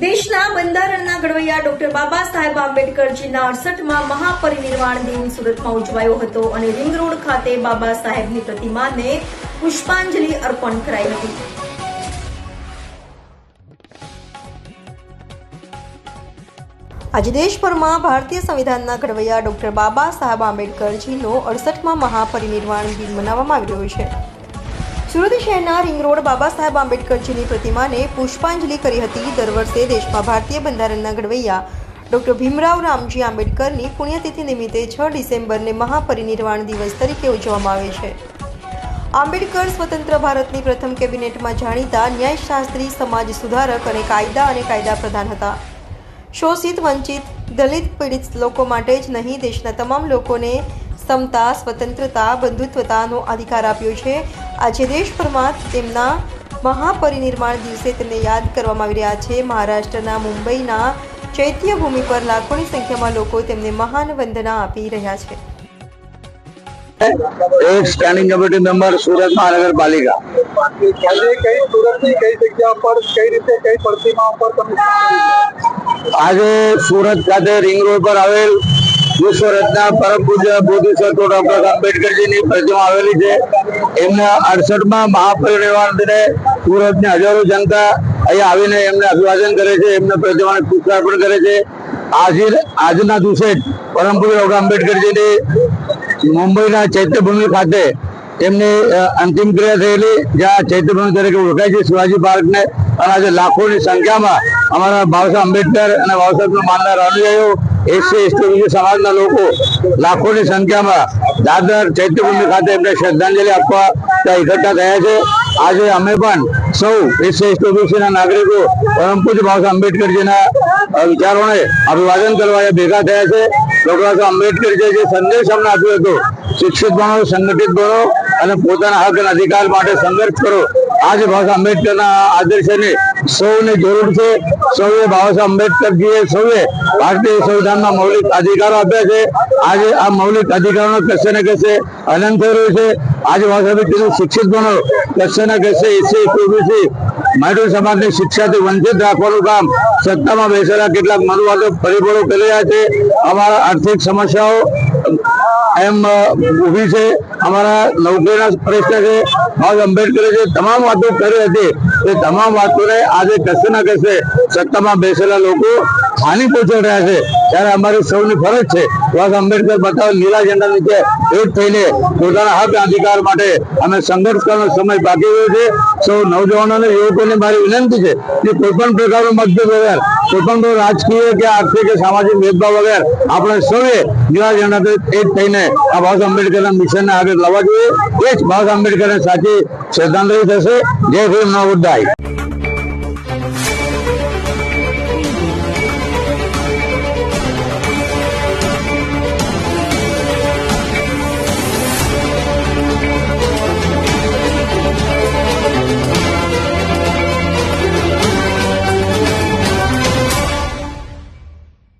બંધારણના ઘડવૈયા ડોક્ટર બાબા સાહેબ આંબેડકરજીના અડસઠમાં મહાપરિનિર્વાણ દિન સુરતમાં ઉજવાયો હતો અને રિંગ રોડ ખાતે બાબા સાહેબની પ્રતિમાને પુષ્પાંજલિ અર્પણ કરાઈ હતી. આજે દેશભરમાં ભારતીય સંવિધાનના ઘડવૈયા ડોક્ટર બાબા સાહેબ આંબેડકરજીનો અડસઠમાં મહાપરિનિર્વાણ દિન મનાવવામાં આવી રહ્યો છે. સુરત શહેરના રિંગ રોડ બાબા સાહેબ આંબેડકરજીની પ્રતિમાને પુષ્પાંજલિ કરી હતી. દર વર્ષે દેશમાં ભારતીય બંધારણના ઘડવૈયા ડોક્ટર ભીમરાવ રામજી આંબેડકરની પુણ્યતિથિ નિમિત્તે છ ડિસેમ્બરને મહાપરિનિર્વાણ દિવસ તરીકે ઉજવવામાં આવે છે. આંબેડકર સ્વતંત્ર ભારતની પ્રથમ કેબિનેટમાં જાણીતા ન્યાયશાસ્ત્રી સમાજ સુધારક અને કાયદા અને કાયદા પ્રધાન હતા. શોષિત, વંચિત, દલિત પીડિત લોકો માટે જ નહીં, દેશના તમામ લોકોને સમતા, સ્વતંત્રતા, બંધુત્વતાનો અધિકાર આપ્યો છે. આજે દેશભરમાં તેમના મહાપરિનિર્માણ દિવસે તેમને યાદ કરવામાં આવી રહ્યા છે. મહારાષ્ટ્રના મુંબઈના ચૈત્યભૂમિ પર લાખોની સંખ્યામાં લોકો તેમને મહાન વંદના આપી રહ્યા છે. એક સ્ટેન્ડિંગ કમિટી મેમ્બર સુરત મહાનગરપાલિકા. આજે કઈ સુરતની કઈ જગ્યા પર કઈ રીતે કઈ પ્રતિમા ઉપર તમે આજે સુરત ખાતે રિંગ રોડ પર આવેલ વિશ્વ રત્ન પરમ પૂજ્ય બોધિસત્વ ડોક્ટર આંબેડકરજીની પ્રતિમા આવેલી છે. એમના અડસઠમાં મહાપરિનિર્વાણ દિને સુરતની હજારો જનતા અહીંયા આવીને એમને અભિવાદન કરે છે, એમને પ્રતિમાને પુષ્પાર્પણ કરે છે. આજે આજના દિવસે પરમ પૂજ્ય ડોક્ટર આંબેડકરજીની મુંબઈના ચૈત્યભૂમિ ખાતે એમની અંતિમ ક્રિયા થયેલી, જ્યાં ચૈત્યભૂમિ તરીકે ઓળખાય છે શિવાજી પાર્કને. અને આજે લાખોની સંખ્યામાં અમારા બાબા આંબેડકર અને બાબા સાહેબનો માનનાર અનુયાયીઓ એસસી એસટી બીજું સમાજના લોકો લાખોની સંખ્યામાં દાદર ચૈત્યભૂમિ ખાતે એમને શ્રદ્ધાંજલિ આપવા ત્યાં એકઠા થયા છે. આજે અમે પણ સૌ એસસી એસટી ઓબીસીના નાગરિકો પરમ પૂજ્ય આંબેડકરજીના વિચારોને અભિવાદન કરવા ભેગા થયા છે. બાબા સાહેબ આંબેડકરજીએ જે સંદેશ અમને આપ્યો હતો, શિક્ષિત બનો, સંગઠિત બનો અને પોતાના હક અને અધિકાર માટે સંઘર્ષ કરો. આજે બાબા સાહેબ આંબેડકરના આદર્શને સૌને જરૂર છે. સૌએ બાબા સાહેબ આંબેડકરજીએ સૌએ ભારતીય સંવિધાનમાં મૌલિક અધિકારો આપ્યા છે. આજે આ મૌલિક અધિકારોનો કશે ને કશે હનન થઈ રહ્યું છે. આજે બાબા કીધું શિક્ષિત બનો, કશે ને કશે એસી ઓબીસી માઇનોર સમાજને શિક્ષાથી વંચિત રાખવાનું કામ સત્તામાં બેસેલા કેટલાક મનુવાદો પરિબળો કરી રહ્યા છે. અમારા આર્થિક સમસ્યાઓ એમ ઊભી છે. અમારા નોકરીના પ્રશ્ન છે. બાબા આંબેડકરે જે તમામ વાતો કરી હતી, એ તમામ વાતોને આજે કશે ના કશે સત્તામાં બેસેલા લોકો હાનિ પહોંચાડી રહ્યા છે. ત્યારે અમારી સૌની ફરજ છે બાબા આંબેડકર બતાવે લીલા ઝંડા નીચે એક થઈને પોતાના હક અધિકાર માટે અમે સંઘર્ષ કરવાનો સમય બાકી રહ્યો છે. સૌ નવજવાનો અને યુવકોને મારી વિનંતી છે કે કોઈ પણ પ્રકારનો મતભેદ વગર કોઈ પણ રાજકીય કે આર્થિક કે સામાજિક ભેદભાવ વગર આપણે સૌએ લીલા ઝંડા એક થઈને આ બાબા આંબેડકરના મિશનને આગળ લાવવા જોઈએ. એ જ બાબા આંબેડકરને સાચી શ્રદ્ધાંજલિ થશે. જય ભીમ નવ બુદ્ધાય